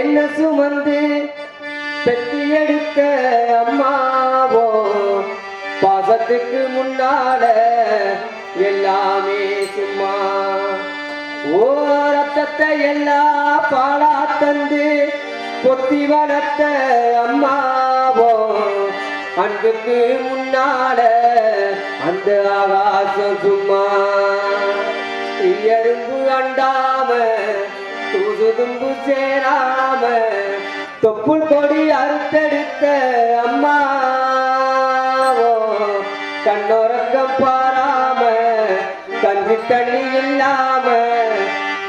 என்ன சுமந்து பெட்டி எடுத்த அம்மாவோ? பாசத்துக்கு முன்னால எல்லாமே சும்மா. ஓ ரத்தத்தை எல்லா பாலா தந்து பொத்தி வளர்த்த அம்மாவோ? அன்புக்கு முன்னால அந்த ஆகாசம் சும்மா. எறும்பு அண்டாம தூசுதும்பு சேராம தொப்புள் கொடி அறுத்தெடுத்த அம்மாவோ கண்ணோரக்கம் பாராம கஞ்சி தண்ணி இல்லாம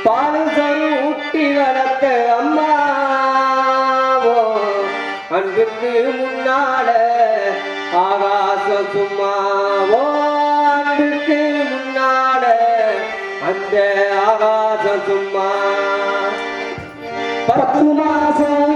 பாலு சரு ஊட்டி வளர்த்த அம்மாவோ அன்புக்கு முன்னால ஆகாச சும்மாவோ அன்புக்கு முன்னால அந்த ஆகாச சும்மா para tu más.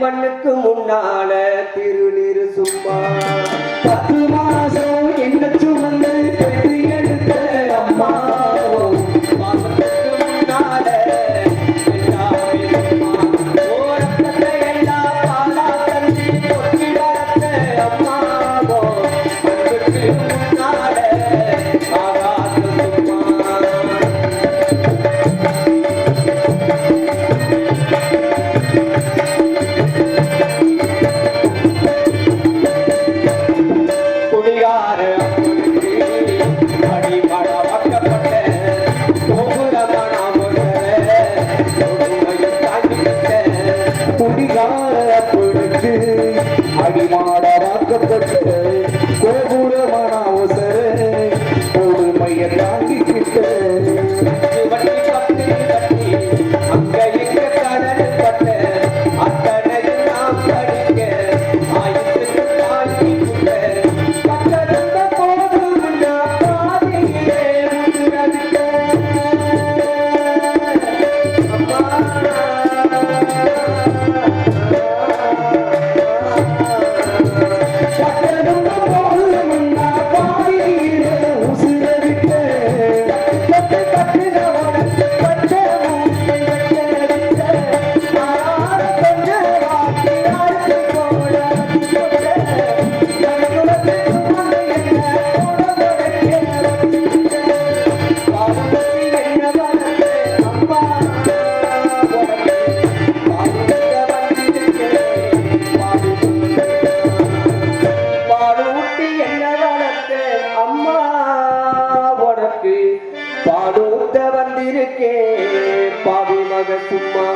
மண்ணுக்கு முன்னால திருநீர் சும்மா. பத்து மாசம் பொறுமையை தாண்டி உனக்கு பாவி மக சும்மா.